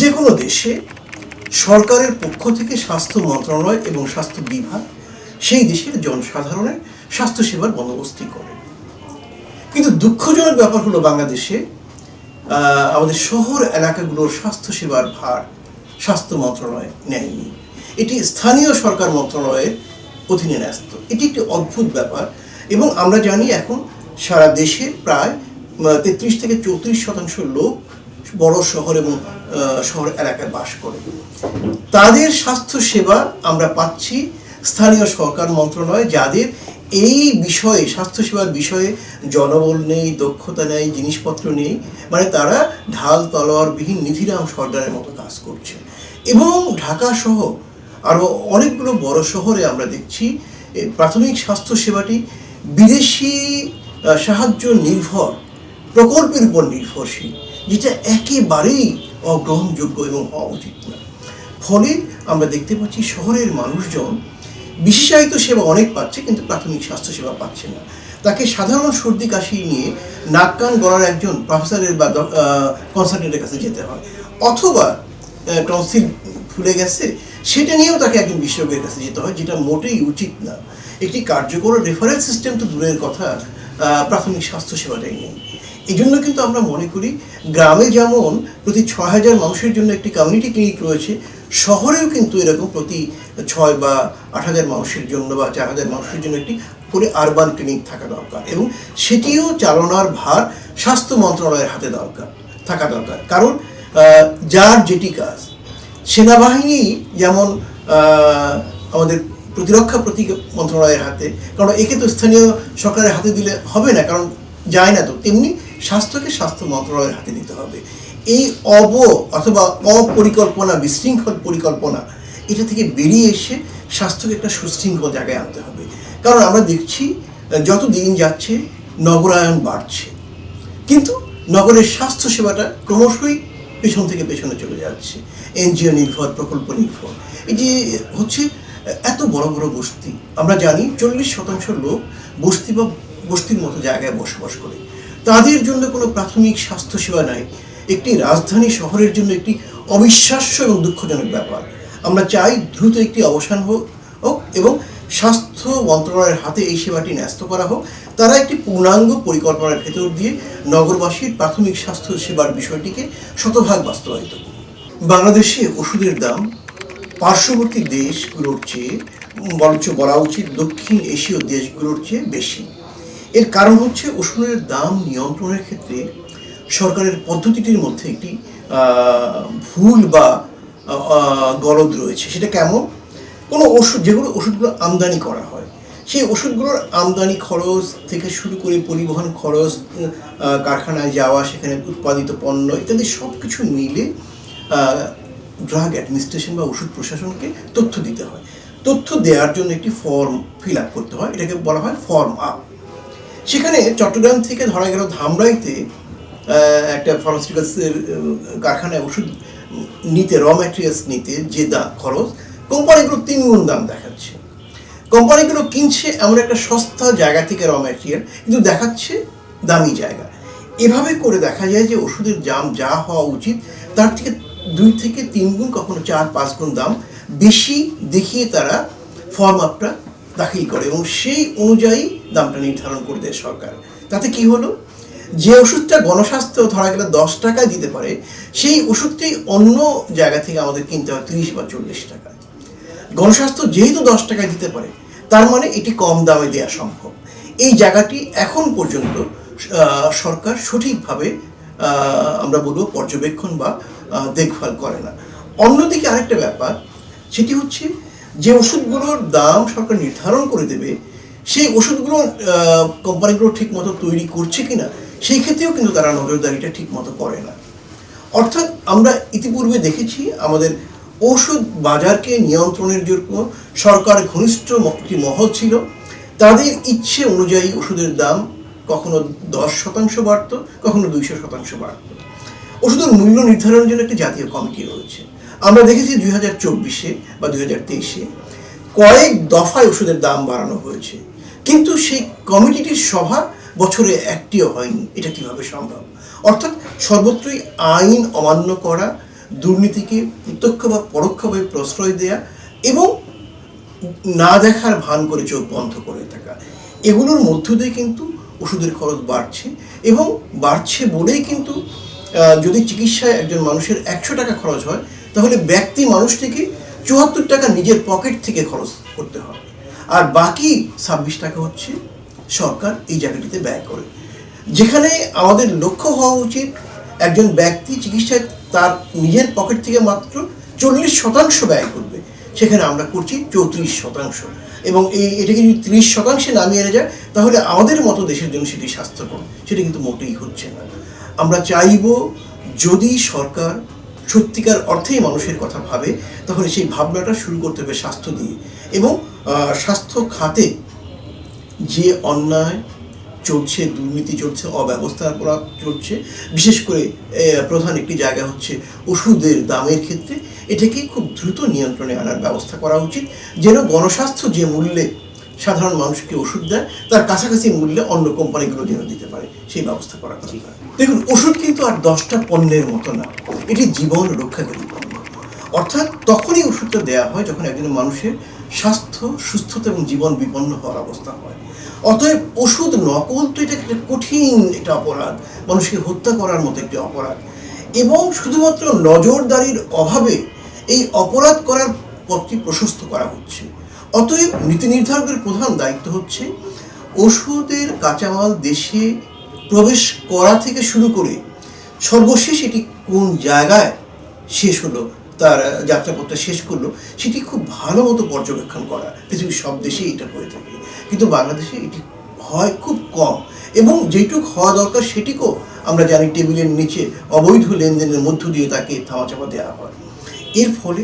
যে কোনো দেশে সরকারের পক্ষ থেকে স্বাস্থ্য মন্ত্রণালয় এবং স্বাস্থ্য বিভাগ সেই দেশের জনসাধারণের স্বাস্থ্যসেবার বন্দোবস্তি করে। কিন্তু দুঃখজনক ব্যাপার হলো বাংলাদেশে আমাদের শহর এলাকাগুলোর স্বাস্থ্যসেবার ভার স্বাস্থ্য মন্ত্রণালয় নেয়নি। এটি স্থানীয় সরকার মন্ত্রণালয়ের অধীনে ন্যস্ত। এটি একটি অদ্ভুত ব্যাপার এবং আমরা জানি এখন সারা দেশের প্রায় তেত্রিশ থেকে চৌত্রিশ শতাংশ লোক বড় শহর এবং শহর এলাকায় বাস করে। তাদের স্বাস্থ্য সেবা আমরা পাচ্ছি স্থানীয় সরকার মন্ত্রণালয়, যাদের এই বিষয়ে, স্বাস্থ্যসেবার বিষয়ে জনবল নেই, দক্ষতা নেই, জিনিসপত্র নেই মানে তারা ঢাল তলোয়ারবিহীন নিধিরাম সর্দারের মতো কাজ করছে। এবং ঢাকা সহ আরও অনেকগুলো বড় শহরে আমরা দেখছি প্রাথমিক স্বাস্থ্য সেবাটি বিদেশি সাহায্য নির্ভর, প্রকল্পের উপর নির্ভরশীল। যেটা একেবারেই অগ্রহণযোগ্য এবং হওয়া উচিত না ফলে আমরা দেখতে পাচ্ছি শহরের মানুষজন বিশেষায়িত সেবা অনেক পাচ্ছে, কিন্তু প্রাথমিক স্বাস্থ্য সেবা পাচ্ছে না। তাকে সাধারণ সর্দি, কাশি নিয়ে নাক কান গলার একজন প্রফেসরের বা কনসালটেন্টের কাছে যেতে হয়। অথবা টনসিল ফুলে গেছে, সেটা নিয়েও তাকে একজন বিশেষজ্ঞের কাছে যেতে হয়, যেটা মোটেই উচিত না। একটি কার্যকর রেফারেন্স সিস্টেম তো দূরের কথা। প্রাথমিক স্বাস্থ্য সেবাটাই নেই। এই জন্য কিন্তু আমরা মনে করি গ্রামে যেমন প্রতি ছয় হাজার মানুষের জন্য একটি কমিউনিটি ক্লিনিক রয়েছে, শহরেও কিন্তু এরকম প্রতি ছয় বা আট হাজার মানুষের জন্য বা চার হাজার মানুষের জন্য একটি করে আরবান ক্লিনিক থাকা দরকার এবং সেটিও চালনার ভার স্বাস্থ্য মন্ত্রণালয়ের হাতে দরকার, থাকা দরকার। কারণ যার যেটি কাজ, সেনাবাহিনী যেমন আমাদের প্রতিরক্ষা প্রতি মন্ত্রণালয়ের হাতে, কারণ একে তো স্থানীয় সরকারের হাতে দিলে হবে না, কারণ যায় না তো, তেমনি স্বাস্থ্যকে স্বাস্থ্য মন্ত্রণালয়ের হাতে দিতে হবে। এই অব অথবা অপরিকল্পনা, বিশৃঙ্খল পরিকল্পনা, এটা থেকে বেরিয়ে এসে স্বাস্থ্যকে একটা সুশৃঙ্খল জায়গায় আনতে হবে। কারণ আমরা দেখছি যত দিন যাচ্ছে, নগরায়ন বাড়ছে। কিন্তু নগরের স্বাস্থ্য সেবাটা ক্রমশই পেছন থেকে পেছনে চলে যাচ্ছে। এনজিও নির্ভর, প্রকল্প নির্ভর। যে হচ্ছে এত বড় বড় বস্তি, আমরা জানি চল্লিশ শতাংশ লোক বস্তি বা বস্তির মতো জায়গায় বসবাস করে। তাদের জন্য কোনো প্রাথমিক স্বাস্থ্য সেবা নাই। একটি রাজধানী শহরের জন্য একটি অবিশ্বাস্য এবং দুঃখজনক ব্যাপার। আমরা চাই দ্রুত একটি অবসান হোক হোক এবং স্বাস্থ্য মন্ত্রণালয়ের হাতে এই সেবাটি ন্যস্ত করা হোক। তারা একটি পূর্ণাঙ্গ পরিকল্পনার ভেতর দিয়ে নগরবাসীর প্রাথমিক স্বাস্থ্য সেবার বিষয়টিকে শতভাগ বাস্তবায়িত বাংলাদেশে ওষুধের দাম পার্শ্ববর্তী দেশগুলোর চেয়ে, বরঞ্চ বলা উচিত দক্ষিণ এশীয় দেশগুলোর চেয়ে বেশি। এর কারণ হচ্ছে ওষুধের দাম নিয়ন্ত্রণের ক্ষেত্রে সরকারের পদ্ধতিটির মধ্যে একটি ভুল বা গলদ রয়েছে। সেটা কেমন? কোনো ওষুধ যেগুলো ওষুধগুলো আমদানি করা হয়। সেই ওষুধগুলোর আমদানি খরচ থেকে শুরু করে পরিবহন খরচ কারখানায় যাওয়া, সেখানে উৎপাদিত পণ্য ইত্যাদি সব কিছু মিলে ড্রাগ অ্যাডমিনিস্ট্রেশন বা ওষুধ প্রশাসনকে তথ্য দিতে হয়। তথ্য দেওয়ার জন্য একটি ফর্ম ফিল আপ করতে হয়, এটাকে বলা হয় ফর্ম আপ সেখানে চট্টগ্রাম থেকে ধরা গেল ধামরাইতে একটা ফার্মাসিউটিক্যালসের কারখানায় ওষুধ নিতে র ম্যাটেরিয়ালস নিতে যে দাম খরচ, কোম্পানিগুলো তিন গুণ দাম দেখাচ্ছে। কোম্পানিগুলো কিনছে এমন একটা সস্তা জায়গা থেকে র ম্যাটেরিয়াল কিন্তু দেখাচ্ছে দামি জায়গা। এভাবে করে দেখা যায় যে ওষুধের দাম যা হওয়া উচিত, তার থেকে দুই থেকে তিন গুণ, কখনো চার, পাঁচ গুণ দাম বেশি দেখিয়ে তারা ফর্ম আপটা দাখিল করে এবং সেই অনুযায়ী দামটা নির্ধারণ করে দেয় সরকার। তাতে কি হলো? যে ওষুধটা গণস্বাস্থ্য ধরা গেলে দশ টাকায় দিতে পারে, সেই ওষুধটি অন্য জায়গা থেকে আমাদের কিনতে হয় তিরিশ বা চল্লিশ টাকা। গণস্বাস্থ্য যেহেতু দশ টাকায় দিতে পারে, তার মানে এটি কম দামে দেওয়া সম্ভব। এই জায়গাটি এখন পর্যন্ত সরকার সঠিকভাবে আমরা বলব পর্যবেক্ষণ বা দেখভাল করে না। অন্যদিকে আরেকটা ব্যাপার, সেটি হচ্ছে যে ওষুধগুলোর দাম সরকার নির্ধারণ করে দেবে, সেই ওষুধগুলো কোম্পানিগুলো ঠিক মতো তৈরি করছে কিনা, সেই ক্ষেত্রেও কিন্তু তারা নজরদারিটা ঠিক মতো করে না। অর্থাৎ আমরা ইতিপূর্বে দেখেছি আমাদের ওষুধ বাজারকে নিয়ন্ত্রণের জন্য সরকার ঘনিষ্ঠ একটি মহল ছিল। তাদের ইচ্ছে অনুযায়ী ওষুধের দাম কখনো দশ শতাংশ বাড়তো, কখনো দুইশো শতাংশ বাড়তো। ওষুধের মূল্য নির্ধারণের জন্য একটি জাতীয় কমিটি রয়েছে। আমরা দেখেছি দুই হাজার চব্বিশে বা দুই হাজার তেইশে কয়েক দফায় ওষুধের দাম বাড়ানো হয়েছে। কিন্তু সেই কমিটিটির সভা বছরে একটিও হয়নি। এটা কীভাবে সম্ভব? অর্থাৎ সর্বত্রই আইন অমান্য করা, দুর্নীতিকে প্রত্যক্ষ বা পরোক্ষভাবে প্রশ্রয় দেয়া এবং না দেখার ভান করে চোখ বন্ধ করে থাকা। এগুলোর মধ্য দিয়ে কিন্তু ওষুধের খরচ বাড়ছে এবং বাড়ছে বলেই কিন্তু যদি চিকিৎসায় একজন মানুষের একশো টাকা খরচ হয়, তাহলে ব্যক্তি মানুষটিকে চুয়াত্তর টাকা নিজের পকেট থেকে খরচ করতে হয় আর বাকি ছাব্বিশ টাকা হচ্ছে সরকার এই জায়গাটিতে ব্যয় করে। যেখানে আমাদের লক্ষ্য হওয়া উচিত, একজন ব্যক্তি চিকিৎসায় তার নিজের পকেট থেকে মাত্র চল্লিশ শতাংশ ব্যয় করবে। সেখানে আমরা করছি চৌত্রিশ শতাংশ। এবং এই এটাকে যদি ত্রিশ শতাংশে নামিয়ে আনা যায়, তাহলে আমাদের মতো দেশের জন্য সেটি স্বাস্থ্যকর। সেটা কিন্তু মোটেই হচ্ছে না। আমরা চাইব যদি সরকার সত্যিকার অর্থেই মানুষের কথা ভাবে, তাহলে সেই ভাবনাটা শুরু করতে হবে স্বাস্থ্য দিয়ে এবং স্বাস্থ্য খাতে যে অন্যায় চলছে, দুর্নীতি চলছে অব্যবস্থাপনা চলছে, বিশেষ করে প্রধান একটি জায়গা হচ্ছে ওষুধের দামের ক্ষেত্রে, এটাকে খুব দ্রুত নিয়ন্ত্রণে আনার ব্যবস্থা করা উচিত। যেন গণস্বাস্থ্য যে মূল্যে সাধারণ মানুষকে ওষুধ দেয়, তার কাছাকাছি মূল্যে অন্য কোম্পানিগুলো যেন দিতে সেই ব্যবস্থা করা দরকার দেখুন, ওষুধ কিন্তু আর দশটা পণ্যের মতো না। এটি জীবন রক্ষাকারী পণ্য অর্থাৎ তখনই ওষুধটা দেওয়া হয় যখন একজন মানুষের স্বাস্থ্য, সুস্থতা এবং জীবন বিপন্ন হওয়ার অবস্থা হয়। অতএব ওষুধ নকল তো এটা একটা কঠিন একটা অপরাধ। মানুষকে হত্যা করার মতো একটি অপরাধ। এবং শুধুমাত্র নজরদারির অভাবে এই অপরাধ করার পথটি প্রশস্ত করা হচ্ছে। অতএব নীতি নির্ধারকের প্রধান দায়িত্ব হচ্ছে ওষুধের কাঁচামাল দেশে প্রবেশ করা থেকে শুরু করে সর্বশেষ এটি কোন জায়গায় শেষ হলো, তার যাত্রাপথটা শেষ করল, সেটি খুব ভালো মতো পর্যবেক্ষণ করা। পৃথিবীর সব দেশেই এটা হয়ে থাকে। কিন্তু বাংলাদেশে এটি হয় খুব কম এবং যেটুক হওয়া দরকার সেটিকেও আমরা জানি টেবিলের নিচে অবৈধ লেনদেনের মধ্য দিয়ে তাকে থামাচাপা দেওয়া হয়। এর ফলে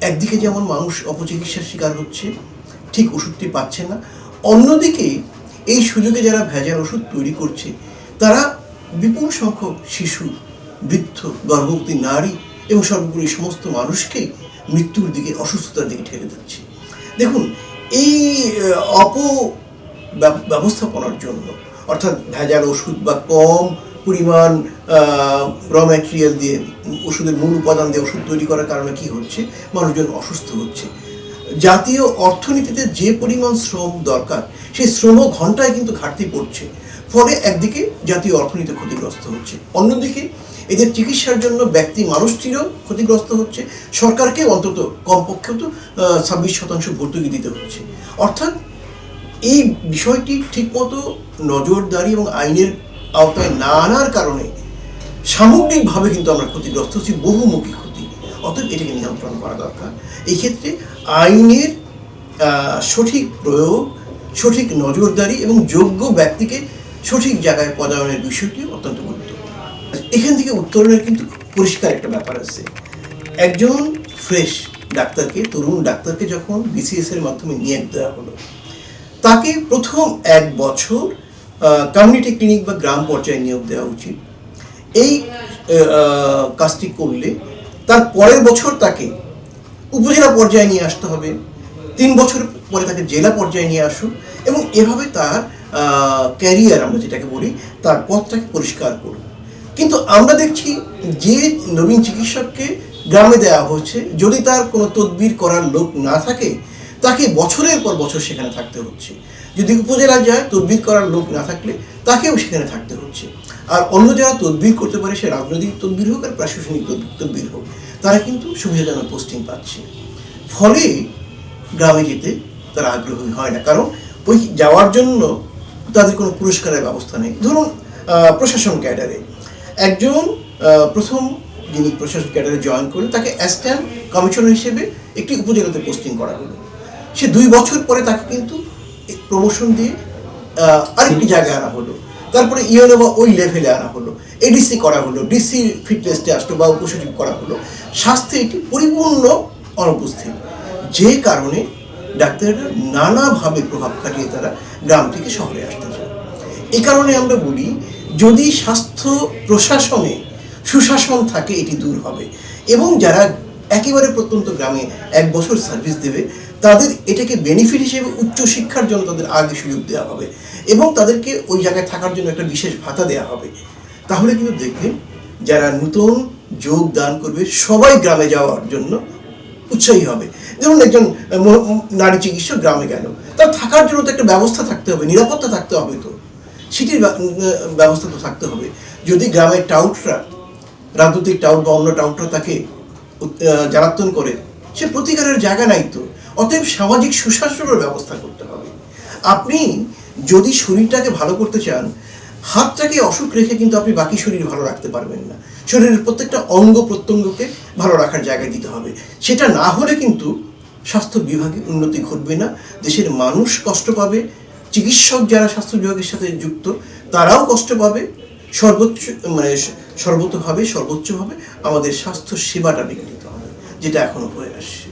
একদিকে যেমন মানুষ অপচিকিৎসার শিকার হচ্ছে, ঠিক ওষুধটি পাচ্ছে না, অন্যদিকে এই সুযোগে যারা ভেজাল ওষুধ তৈরি করছে তারা বিপুল সংখ্যক শিশু, বৃদ্ধ, গর্ভবতী নারী এবং সর্বোপরি সমস্ত মানুষকে মৃত্যুর দিকে, অসুস্থতার দিকে ঠেলে দিচ্ছে। দেখুন, এই অপ ব্যব- ব্যবস্থাপনার জন্য, অর্থাৎ ভেজাল ওষুধ বা কম পরিমাণ র ম্যাটেরিয়াল দিয়ে ওষুধের মূল উপাদান দিয়ে ওষুধ তৈরি করার কারণে কি হচ্ছে? মানুষজন অসুস্থ হচ্ছে। জাতীয় অর্থনীতিতে যে পরিমাণ শ্রম দরকার, সেই শ্রম ঘন্টায় কিন্তু ঘাটতি পড়ছে। ফলে একদিকে জাতীয় অর্থনীতি ক্ষতিগ্রস্ত হচ্ছে, অন্যদিকে এদের চিকিৎসার জন্য ব্যক্তি মানুষটিরও ক্ষতিগ্রস্ত হচ্ছে, সরকারকে অন্তত কমপক্ষেও তো ছাব্বিশ শতাংশ ভর্তুকি দিতে হচ্ছে। অর্থাৎ এই বিষয়টি ঠিকমতো নজরদারি এবং আইনের আওতায় না আনার কারণে সামগ্রিকভাবে কিন্তু আমরা ক্ষতিগ্রস্ত হচ্ছি, বহুমুখী ক্ষতি। অতএব এটাকে নিয়ন্ত্রণ করা দরকার। এই ক্ষেত্রে আইনের সঠিক প্রয়োগ, সঠিক নজরদারি এবং যোগ্য ব্যক্তিকে সঠিক জায়গায় পদায়নের বিষয়টি অত্যন্ত গুরুত্বপূর্ণ। এখান থেকে উত্তরণের কিন্তু পরিষ্কার একটা ব্যাপার আছে। একজন ফ্রেশ ডাক্তারকে, তরুণ ডাক্তারকে যখন বিসিএস এর মাধ্যমে নিয়োগ দেওয়া হলো, তাকে প্রথম এক বছর কমিউনিটি ক্লিনিক বা গ্রাম পর্যায়ে নিয়োগ দেওয়া উচিত। এই কাজটি করলে তার পরের বছর তাকে উপজেলা পর্যায়ে নিয়ে আসতে হবে, তিন বছর পরে তাকে জেলা পর্যায়ে নিয়ে আসুন এবং এভাবে তার ক্যারিয়ার আমরা যেটাকে বলি, তার পথটাকে পরিষ্কার করুন। কিন্তু আমরা দেখছি যে নবীন চিকিৎসককে গ্রামে দেওয়া হচ্ছে যদি তার কোনো তদবির করার লোক না থাকে, তাকে বছরের পর বছর সেখানে থাকতে হচ্ছে। যদি উপজেলা যায়, তদবির করার লোক না থাকলে তাকেও সেখানে থাকতে হচ্ছে। আর অন্য যারা তদবির করতে পারে, সে রাজনৈতিক তদবির হোক আর প্রশাসনিক তদবির হোক, তারা কিন্তু সুবিধাজনক পোস্টিং পাচ্ছে। ফলে গ্রামে যেতে তারা আগ্রহী হয় না। কারণ ওই যাওয়ার জন্য তাদের কোনো পুরস্কারের ব্যবস্থা নেই। ধরুন প্রশাসন ক্যাডারে। একজন প্রথম যিনি প্রশাসন ক্যাডারে জয়েন করলেন, তাকে অ্যাসিস্ট্যান্ট কমিশনার হিসেবে একটি উপজেলাতে পোস্টিং করা হলো। সে দুই বছর পরে তাকে কিন্তু প্রমোশন দিয়ে আরেকটি জায়গায় আনা হলো। তারপরে ইউএনও বা ওই লেভেলে আনা হলো। এডিসি করা হলো ডিসি ফিটনেসে আসলো বা উপসচিব করা হলো। স্বাস্থ্যে এটি পরিপূর্ণ অনুপস্থিত। যে কারণে ডাক্তাররা নানাভাবে প্রভাব খাটিয়ে তারা গ্রাম থেকে শহরে আসতে চায়। এ কারণে আমরা বলি, যদি স্বাস্থ্য প্রশাসনে সুশাসন থাকে, এটি দূর হবে। এবং যারা একেবারে প্রত্যন্ত গ্রামে এক বছর সার্ভিস দেবে, তাদের এটাকে বেনিফিট হিসেবে উচ্চ শিক্ষার জন্য তাদের আগে সুযোগ দেওয়া হবে এবং তাদেরকে ওই জায়গায় থাকার জন্য একটা বিশেষ ভাতা দেওয়া হবে। তাহলে কিন্তু দেখবেন, যারা নতুন যোগদান করবে, সবাই গ্রামে যাওয়ার জন্য উৎসাহী হবে। যেমন একজন নারী চিকিৎসক গ্রামে গেল। তার থাকার জন্য তো একটা ব্যবস্থা থাকতে হবে, নিরাপত্তা থাকতে হবে তো। সেটির ব্যবস্থা তো থাকতে হবে। যদি গ্রামের টাউটরা, রাজনৈতিক টাউট বা অন্য টাউটরা তাকে জ্বালাতন করে, সে প্রতিকারের জায়গা নাই তো। অতএব সামাজিক সুশাসনের ব্যবস্থা করতে হবে। আপনি যদি শরীরটাকে ভালো করতে চান, হাতটাকে অসুখ রেখে কিন্তু আপনি বাকি শরীর ভালো রাখতে পারবেন না। শরীরের প্রত্যেকটা অঙ্গ প্রত্যঙ্গকে ভালো রাখার জায়গা দিতে হবে। সেটা না হলে কিন্তু স্বাস্থ্য বিভাগে উন্নতি ঘটবে না। দেশের মানুষ কষ্ট পাবে, চিকিৎসক যারা স্বাস্থ্য বিভাগের সাথে যুক্ত, তারাও কষ্ট পাবে, সর্বোচ্চ মানে সর্বতভাবে, সর্বোচ্চভাবে আমাদের স্বাস্থ্য সেবাটা বিঘ্নিত হবে, যেটা এখনও হয়ে আসছে।